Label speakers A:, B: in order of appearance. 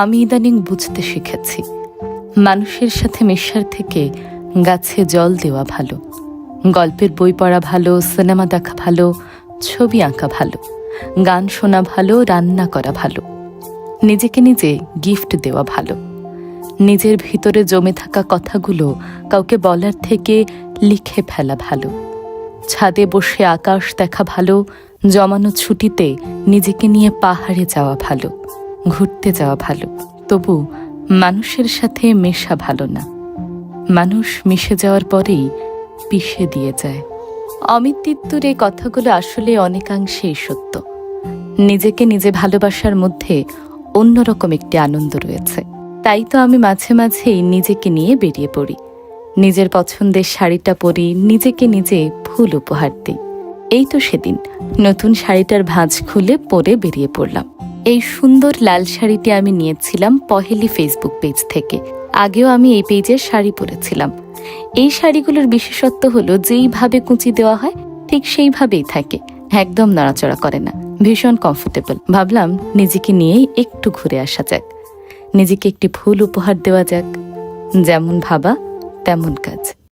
A: আমি ইদানিং বুঝতে শিখেছি, মানুষের সাথে মেশার থেকে গাছে জল দেওয়া ভালো, গল্পের বই পড়া ভালো, সিনেমা দেখা ভালো, ছবি আঁকা ভালো, গান শোনা ভালো, রান্না করা ভালো, নিজেকে নিজে গিফট দেওয়া ভালো, নিজের ভিতরে জমে থাকা কথাগুলো কাউকে বলার থেকে লিখে ফেলা ভালো, ছাদে বসে আকাশ দেখা ভালো, জমানো ছুটিতে নিজেকে নিয়ে পাহাড়ে যাওয়া ভালো। ঘুরতে যাওয়া ভালো। তবু মানুষের সাথে মেশা ভালো না। মানুষ মিশে যাওয়ার পরেই পিষে দিয়ে যায়। অমিত তিত্তুর এই কথাগুলো আসলে অনেকাংশেই সত্য। নিজেকে নিজে ভালোবাসার মধ্যে অন্যরকম একটি আনন্দ রয়েছে। তাই তো আমি মাঝে মাঝেই নিজেকে নিয়ে বেরিয়ে পড়ি। নিজের পছন্দের শাড়িটা পরি, নিজেকে নিজে ফুল উপহার দিই। এই তো সেদিন নতুন শাড়িটার ভাঁজ খুলে পরে বেরিয়ে পড়লাম। এই সুন্দর লাল শাড়িটি আমি নিয়েছিলাম পহেলি ফেসবুক পেজ থেকে। আগেও আমি এই পেজের শাড়ি পরেছিলাম। এই শাড়িগুলোর বিশেষত্ব হলো, যেইভাবে কুঁচি দেওয়া হয়, ঠিক সেইভাবেই থাকে। একদম নড়াচড়া করে না। ভীষণ কমফোর্টেবল ভাবলাম নিজেকে নিয়েই একটু ঘুরে আসা যাক। নিজেকে একটি ফুল উপহার দেওয়া যাক। যেমন ভাবা, তেমন কাজ।